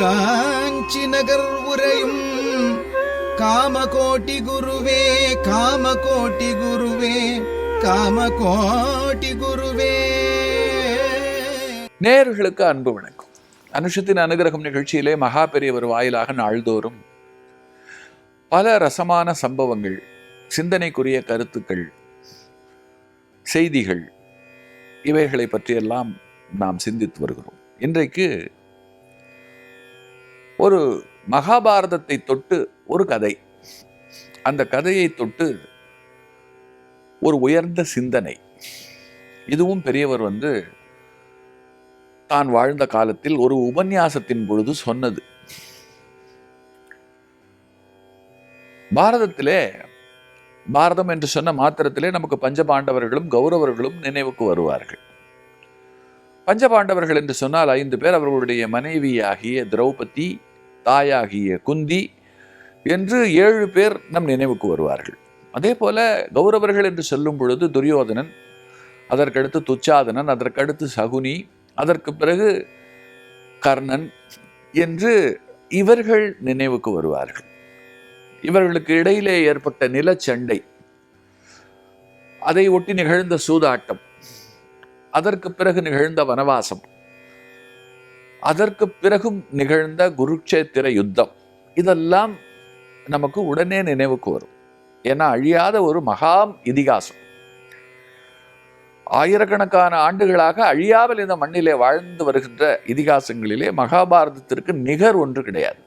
காஞ்சி நகர் உரையும் காமகோட்டி குருவே காமகோட்டி குருவே காமகோட்டி குருவே. நேர்களுக்கு அன்பு வணக்கம். அனுஷத்தின் அனுகிரகம் நிகழ்ச்சியிலே மகா பெரியவர் வாயிலாக நாள்தோறும் பல ரசமான சம்பவங்கள் சிந்தனைக்குரிய கருத்துக்கள் செய்திகள் இவைகளை பற்றியெல்லாம் நாம் சிந்தித்து வருகிறோம். இன்றைக்கு ஒரு மகாபாரதத்தை தொட்டு ஒரு கதை. அந்த கதையை தொட்டு ஒரு உயர்ந்த சிந்தனை. இதுவும் பெரியவர் வந்து தான் வாழ்ந்த காலத்தில் ஒரு உபன்யாசத்தின் பொழுது சொன்னது. பாரதத்திலே பாரதம் என்று சொன்ன மாத்திரத்திலே நமக்கு பஞ்சபாண்டவர்களும் கௌரவர்களும் நினைவுக்கு வருவார்கள். பஞ்சபாண்டவர்கள் என்று சொன்னால் ஐந்து பேர் அவர்களுடைய மனைவியாகிய திரௌபதி தாயாகிய குந்தி என்று ஏழு பேர் நம் நினைவுக்கு வருவார்கள். அதே போல கௌரவர்கள் என்று சொல்லும் பொழுது துரியோதனன் அதற்கடுத்து துச்சாதனன் அதற்கடுத்து சகுனி அதற்கு பிறகு கர்ணன் என்று இவர்கள் நினைவுக்கு வருவார்கள். இவர்களுக்கு இடையிலே ஏற்பட்ட நிலச்சண்டை அதை ஒட்டி நிகழ்ந்த சூதாட்டம் அதற்கு பிறகு நிகழ்ந்த வனவாசம் அதற்கு பிறகும் நிகழ்ந்த குருக்ஷேத்திர யுத்தம். இதெல்லாம் நமக்கு உடனே நினைவுக்கு வரும். ஏன்னா அழியாத ஒரு மகாம் இதிகாசம். ஆயிரக்கணக்கான ஆண்டுகளாக அழியாமல் இந்த மண்ணிலே வாழ்ந்து வருகின்ற இதிகாசங்களிலே மகாபாரதத்திற்கு நிகர் ஒன்று கிடையாது.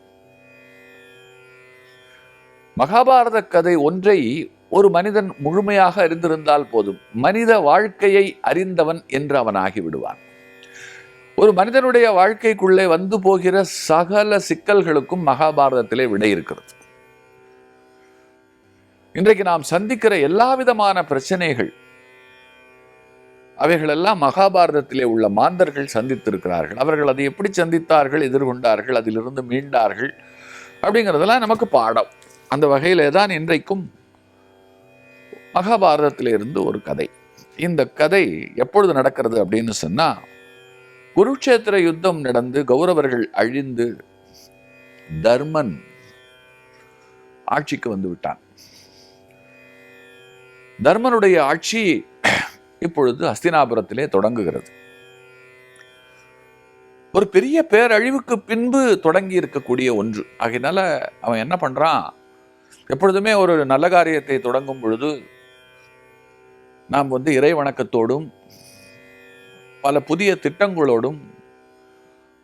மகாபாரத கதை ஒன்றை ஒரு மனிதன் முழுமையாக அறிந்திருந்தால் போதும். மனித வாழ்க்கையை அறிந்தவன் என்று அவன் ஆகிவிடுவான். ஒரு மனிதனுடைய வாழ்க்கைக்குள்ளே வந்து போகிற சகல சிக்கல்களுக்கும் மகாபாரதத்திலே விடை இருக்கிறது. இன்றைக்கு நாம் சந்திக்கிற எல்லா விதமான பிரச்சனைகள் அவைகளெல்லாம் மகாபாரதத்திலே உள்ள மாந்தர்கள் சந்தித்திருக்கிறார்கள். அவர்கள் அதை எப்படி சந்தித்தார்கள் எதிர்கொண்டார்கள் அதிலிருந்து மீண்டார்கள் அப்படிங்கிறதெல்லாம் நமக்கு பாடம். அந்த வகையிலே தான் இன்றைக்கும் மகாபாரதத்திலே இருந்து ஒரு கதை. இந்த கதை எப்பொழுது நடக்கிறது அப்படின்னு சொன்னா குருட்சேத்திர யுத்தம் நடந்து கௌரவர்கள் அழிந்து தர்மன் ஆட்சிக்கு வந்து விட்டான். தர்மனுடைய ஆட்சி இப்பொழுது அஸ்தினாபுரத்திலே தொடங்குகிறது. ஒரு பெரிய பேரழிவுக்கு பின்பு தொடங்கி இருக்கக்கூடிய ஒன்று. ஆகையினால அவன் என்ன பண்றான்? எப்பொழுதுமே ஒரு நல்ல காரியத்தை தொடங்கும் பொழுது நாம் வந்து இறை வணக்கத்தோடும் பல புதிய திட்டங்களோடும்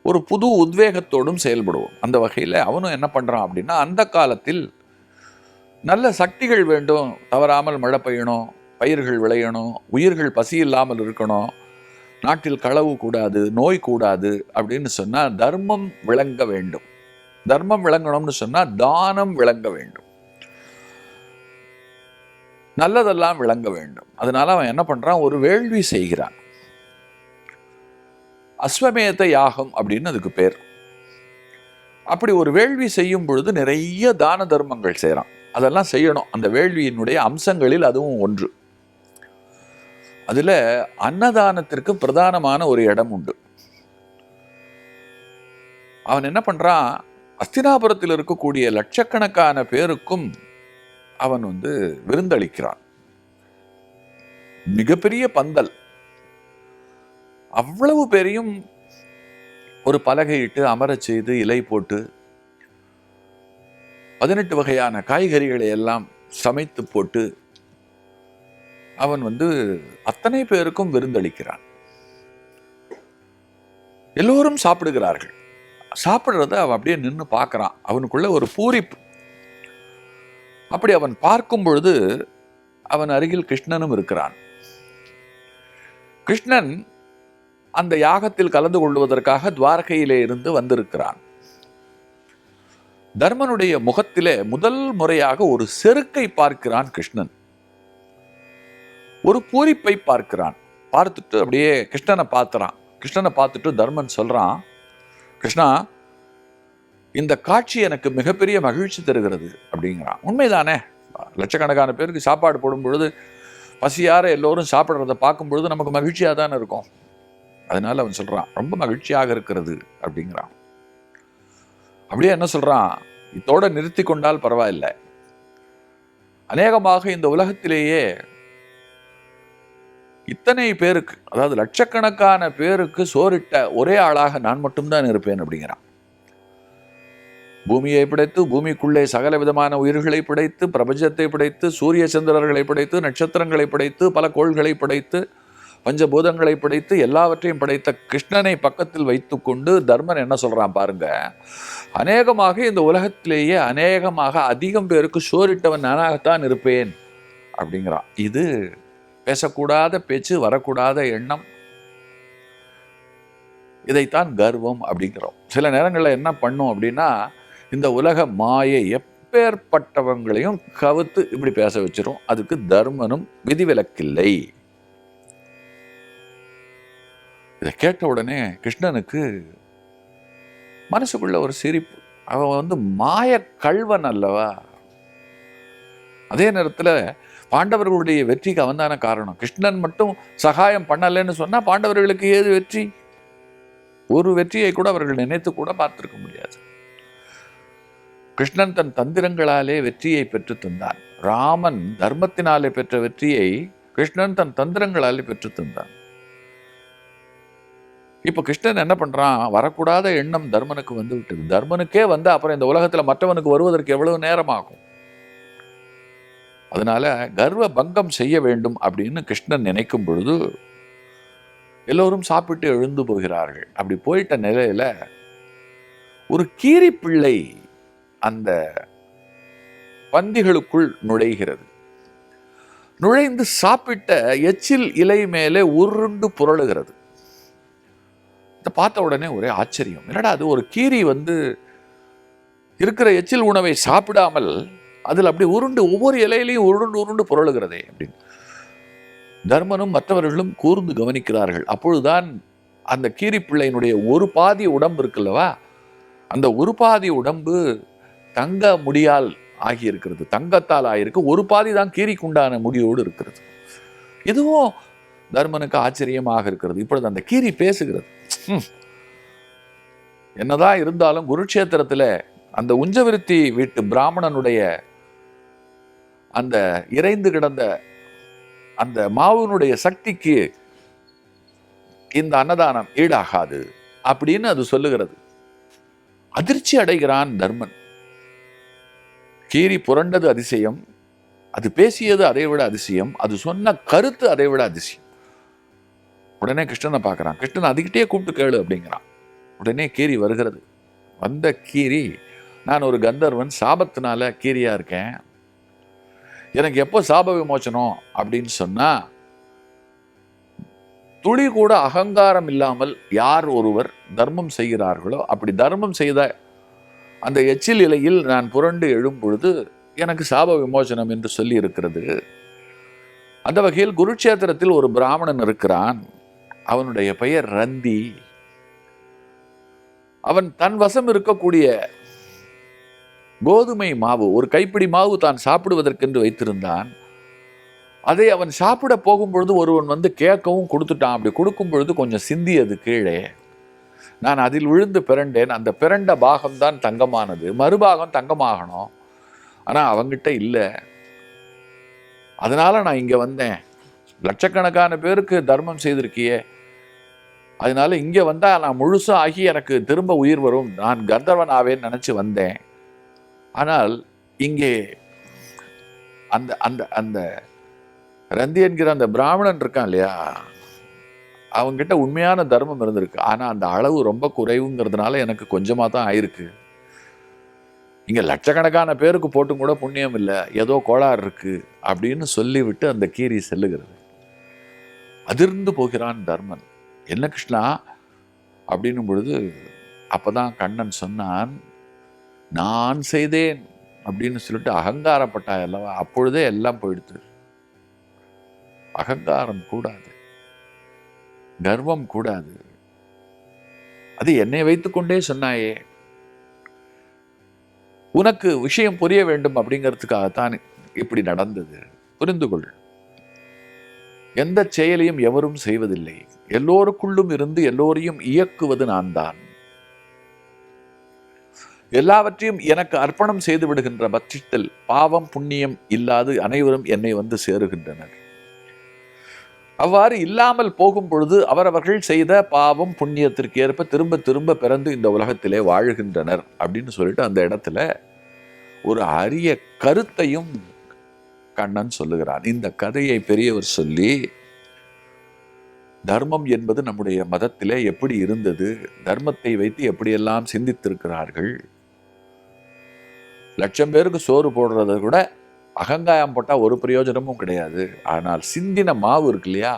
ஒரு புது உத்வேகத்தோடும் செயல்படுவோம். அந்த வகையில் அவனும் என்ன பண்ணுறான் அப்படின்னா அந்த காலத்தில் நல்ல சக்திகள் வேண்டும். தவறாமல் மழை பெய்யணும் பயிர்கள் விளையணும் உயிர்கள் பசி இல்லாமல் இருக்கணும் நாட்டில் களவு கூடாது நோய் கூடாது அப்படின்னு சொன்னால் தர்மம் விளங்க வேண்டும். தர்மம் விளங்கணும்னு சொன்னால் தானம் விளங்க வேண்டும். நல்லதெல்லாம் விளங்க வேண்டும். அதனால அவன் என்ன பண்ணுறான் ஒரு வேள்வி செய்கிறான். அஸ்வமேத யாகம் அப்படின்னு அதுக்கு பேர். அப்படி ஒரு வேள்வி செய்யும் பொழுது நிறைய தான தர்மங்கள் செய்கிறான் அதெல்லாம் செய்யணும். அந்த வேள்வியினுடைய அம்சங்களில் அதுவும் ஒன்று. அதில் அன்னதானத்திற்கு பிரதானமான ஒரு இடம் உண்டு. அவன் என்ன பண்றான்? அஸ்தினாபுரத்தில் இருக்கக்கூடிய லட்சக்கணக்கான பேருக்கும் அவன் வந்து விருந்தளிக்கிறான். மிகப்பெரிய பந்தல். அவ்வளவு பேரையும் ஒரு பலகையிட்டு அமரச் செய்து இலை போட்டு பதினெட்டு வகையான காய்கறிகளை எல்லாம் சமைத்து போட்டு அவன் வந்து அத்தனை பேருக்கும் விருந்தளிக்கிறான். எல்லோரும் சாப்பிடுகிறார்கள். சாப்பிடுறத அவன் அப்படியே நின்று பார்க்குறான். அவனுக்குள்ள ஒரு பூரிப்பு. அப்படி அவன் பார்க்கும் பொழுது அவன் அருகில் கிருஷ்ணனும் இருக்கிறான். கிருஷ்ணன் அந்த யாகத்தில் கலந்து கொள்வதற்காக துவாரகையிலே இருந்து வந்திருக்கிறான். தர்மனுடைய முகத்திலே முதல் முறையாக ஒரு செருக்கை பார்க்கிறான் கிருஷ்ணன். ஒரு பூரிப்பை பார்க்கிறான். பார்த்துட்டு அப்படியே கிருஷ்ணனை பார்த்துறான் கிருஷ்ணனை பார்த்துட்டு தர்மன் சொல்றான் கிருஷ்ணா இந்த காட்சி எனக்கு மிகப்பெரிய மகிழ்ச்சி தருகிறது அப்படிங்கிறான். உண்மைதானே? லட்சக்கணக்கான பேருக்கு சாப்பாடு போடும் பொழுது பசியார எல்லோரும் சாப்பிட்றத பார்க்கும் பொழுது நமக்கு மகிழ்ச்சியாக தானே இருக்கும். அதனால அவன் சொல்றான் ரொம்ப மகிழ்ச்சியாக இருக்கிறது அப்படிங்கிறான். அப்படியே என்ன சொல்றான் இதோட நிறுத்தி கொண்டால் பரவாயில்லை. அநேகமாக இந்த உலகத்திலேயே இத்தனை பேருக்கு அதாவது லட்சக்கணக்கான பேருக்கு சோறிட்ட ஒரே ஆளாக நான் மட்டும்தான் இருப்பேன் அப்படிங்கிறான். பூமியை படைத்து பூமிக்குள்ளே சகல விதமான உயிர்களை படைத்து பிரபஞ்சத்தை படைத்து சூரிய சந்திரர்களை படைத்து நட்சத்திரங்களை படைத்து பல கோள்களை படைத்து பஞ்சபூதங்களை படைத்து எல்லாவற்றையும் படைத்த கிருஷ்ணனை பக்கத்தில் வைத்துக்கொண்டு தர்மன் என்ன சொல்கிறான் பாருங்க? அநேகமாக இந்த உலகத்திலேயே அநேகமாக அதிகம் பேருக்கு சோரிட்டவன் நானாகத்தான் இருப்பேன் அப்படிங்கிறான். இது பேசக்கூடாத பேச்சு வரக்கூடாத எண்ணம். இதைத்தான் கர்வம் அப்படிங்கிறோம். சில நேரங்களில் என்ன பண்ணும் அப்படின்னா இந்த உலக மாயை எப்பேற்பட்டவங்களையும் கவுத்து இப்படி பேச வச்சிரும். அதுக்கு தர்மனும் விதிவிலக்கில்லை. இதை கேட்ட உடனே கிருஷ்ணனுக்கு மனசுக்குள்ள ஒரு சிரிப்பு. அவன் வந்து மாய கல்வன் அல்லவா? அதே நேரத்தில் பாண்டவர்களுடைய வெற்றிக்கு அவன்தான காரணம். கிருஷ்ணன் மட்டும் சகாயம் பண்ணலைன்னு சொன்னா பாண்டவர்களுக்கு ஏது வெற்றி? ஒரு வெற்றியை கூட அவர்கள் நினைத்து கூட பார்த்திருக்க முடியாது. கிருஷ்ணன் தன் தந்திரங்களாலே வெற்றியை பெற்று தந்தான். ராமன் தர்மத்தினாலே பெற்ற வெற்றியை கிருஷ்ணன் தன் தந்திரங்களாலே பெற்று தந்தான். இப்போ கிருஷ்ணன் என்ன பண்றான்? வரக்கூடாத எண்ணம் தர்மனுக்கு வந்து விட்டது. தர்மனுக்கே வந்து அப்புறம் இந்த உலகத்துல மற்றவனுக்கு வருவதற்கு எவ்வளவு நேரம் ஆகும் அதனால கர்வ பங்கம் செய்ய வேண்டும் அப்படின்னு கிருஷ்ணன் நினைக்கும் பொழுது எல்லோரும் சாப்பிட்டு எழுந்து போகிறார்கள். அப்படி போயிட்ட நிலையில ஒரு கீரி பிள்ளை அந்த பந்திகளுக்குள் நுழைகிறது. நுழைந்து சாப்பிட்ட எச்சில் இலை மேலே உருண்டு புரளுகிறது. இதை பார்த்த உடனே ஒரே ஆச்சரியம். என்னடா அது ஒரு கீரி வந்து இருக்கிற எச்சில் உணவை சாப்பிடாமல் அதில் அப்படி உருண்டு ஒவ்வொரு இலையிலையும் உருண்டு உருண்டு புரளுகிறதே அப்படின்னு. தர்மனும் மற்றவர்களும் கூர்ந்து கவனிக்கிறார்கள். அப்பொழுதுதான் அந்த கீரி பிள்ளையினுடைய ஒரு பாதி உடம்பு இருக்குல்லவா? அந்த ஒரு பாதி உடம்பு தங்க முடியால் ஆகியிருக்கிறது. தங்கத்தால் ஆகியிருக்கு. ஒரு பாதி தான் கீரிக்குண்டான முடியோடு இருக்கிறது. இதுவும் தர்மனுக்கு ஆச்சரியமாக இருக்கிறது. இப்பொழுது அந்த கீரி பேசுகிறது. என்னதான் இருந்தாலும் குருட்சேத்திரத்துல அந்த உஞ்சவிருத்தி வீட்டு பிராமணனுடைய அந்த இறைந்து கிடந்த அந்த மாவுனுடைய சக்திக்கு இந்த அன்னதானம் ஈடாகாது அப்படின்னு அது சொல்லுகிறது. அதிர்ச்சி அடைகிறான் தர்மன். கீரி புரண்டது அதிசயம் அது பேசியது அதை விட அதிசயம் அது சொன்ன கருத்து அதை விட அதிசயம். உடனே கிருஷ்ணனை பார்க்குறான். கிருஷ்ணன் அதுக்கிட்டே கூப்பிட்டு கேளு அப்படிங்கிறான். உடனே கீரி வருகிறது. வந்த கீரி நான் ஒரு கந்தர்வன் சாபத்தினால கீரியாக இருக்கேன். எனக்கு எப்போ சாப விமோச்சனம்? அப்படின்னு சொன்னால் துளி கூட அகங்காரம் இல்லாமல் யார் ஒருவர் தர்மம் செய்கிறார்களோ அப்படி தர்மம் செய்த அந்த எச்சில் இலையில் நான் புரண்டு எழும் பொழுது எனக்கு சாப விமோசனம் என்று சொல்லி இருக்கிறது. அந்த வகையில் குருட்சேத்திரத்தில் ஒரு பிராமணன் இருக்கிறான். அவனுடைய பெயர் ரந்தி. அவன் தன் வசம் இருக்கக்கூடிய கோதுமை மாவு ஒரு கைப்பிடி மாவு தான் சாப்பிடுவதற்கென்று வைத்திருந்தான். அதை அவன் சாப்பிட போகும் பொழுது ஒருவன் வந்து கேட்கவும் கொடுத்துட்டான். அப்படி கொடுக்கும் பொழுது கொஞ்சம் சிந்தியது கீழே. நான் அதில் விழுந்து பிறண்டேன். அந்த பிறண்ட பாகம்தான் தங்கமானது. மறுபாகம் தங்கமாகணும். ஆனால் அவங்கிட்ட இல்லை. அதனால நான் இங்கே வந்தேன். லட்சக்கணக்கான பேருக்கு தர்மம் செய்திருக்கியே. அதனால இங்கே வந்தால் நான் முழுசாக ஆகி எனக்கு திரும்ப உயிர் வரும். நான் கந்தர்வன் ஆவேன்னு நினச்சி வந்தேன். ஆனால் இங்கே அந்த அந்த அந்த ரந்தி என்கிற அந்த பிராமணன் இருக்கான் இல்லையா? அவங்ககிட்ட உண்மையான தர்மம் இருந்திருக்கு. ஆனால் அந்த அளவு ரொம்ப குறைவுங்கிறதுனால எனக்கு கொஞ்சமாக தான் ஆயிருக்கு. இங்கே லட்சக்கணக்கான பேருக்கு போட்டும் கூட புண்ணியம் இல்லை. ஏதோ கோளாறு இருக்குது அப்படின்னு சொல்லிவிட்டு அந்த கீரி செல்லுகிறது. அதிர்ந்து போகிறான் தர்மன். என்ன கிருஷ்ணா? அப்படின்னும் பொழுது அப்பதான் கண்ணன் சொன்னான் நான் செய்தேன். அப்படின்னு சொல்லிட்டு அகங்காரப்பட்டா அல்லவா? அப்பொழுதே எல்லாம் போயிடுத்து அகங்காரம் கூடாது. கர்வம் கூடாது. அது என்னை வைத்துக்கொண்டே சொன்னாயே. உனக்கு விஷயம் புரிய வேண்டும் அப்படிங்கிறதுக்காகத்தான் இப்படி நடந்தது. புரிந்து கொள். எந்த செயலையும் எவரும் செய்வதில்லை. எல்லோருக்குள்ளும் இருந்து எல்லோரையும் இயக்குவது நான் தான் எல்லாவற்றையும் எனக்கு அர்ப்பணம் செய்து விடுகின்ற பட்சத்தில் பாவம் புண்ணியம் இல்லாது அனைவரும் என்னை வந்து சேருகின்றனர். அவ்வாறு இல்லாமல் போகும் பொழுது அவரவர்கள் செய்த பாவம் புண்ணியத்திற்கு ஏற்ப திரும்ப திரும்ப பிறந்து இந்த உலகத்திலே வாழுகின்றனர் அப்படின்னு சொல்லிட்டு அந்த இடத்துல ஒரு அரிய கருத்தையும் கண்ணன் சொல்லுகிறான். இந்த கதையை பெரியவர் சொல்லி தர்மம் என்பது நம்முடைய மதத்திலே எப்படி இருந்தது? தர்மத்தை வைத்து எப்படியெல்லாம் சிந்தித்திருக்கிறார்கள்? லட்சம் பேருக்கு சோறு போடுறத கூட அகங்காயம் போட்டால் ஒரு பிரயோஜனமும் கிடையாது. ஆனால் சிந்தின மாவு இருக்கு இல்லையா?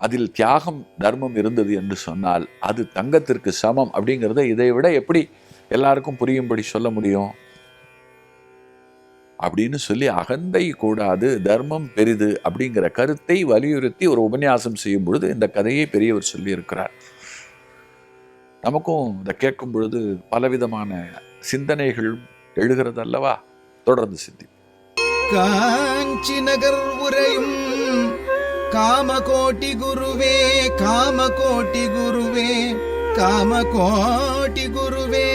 அதில் தியாகம் தர்மம் இருந்தது என்று சொன்னால் அது தங்கத்திற்கு சமம். அப்படிங்கிறத இதை விட எப்படி எல்லாருக்கும் புரியும்படி சொல்ல முடியும்? அப்படின்னு சொல்லி அகந்தை கூடாது தர்மம் பெரிது அப்படிங்கிற கருத்தை வலியுறுத்தி ஒரு உபன்யாசம் செய்யும் பொழுது இந்த கதையை பெரியவர் சொல்லியிருக்கிறார். நமக்கும் இதை கேட்கும் பொழுது பலவிதமான சிந்தனைகள் எழுகிறது அல்லவா தொடர்ந்து சிந்தி காஞ்சி நகர் உரையும் காமகோட்டி குருவே காமகோட்டி குருவே காமகோட்டி குருவே.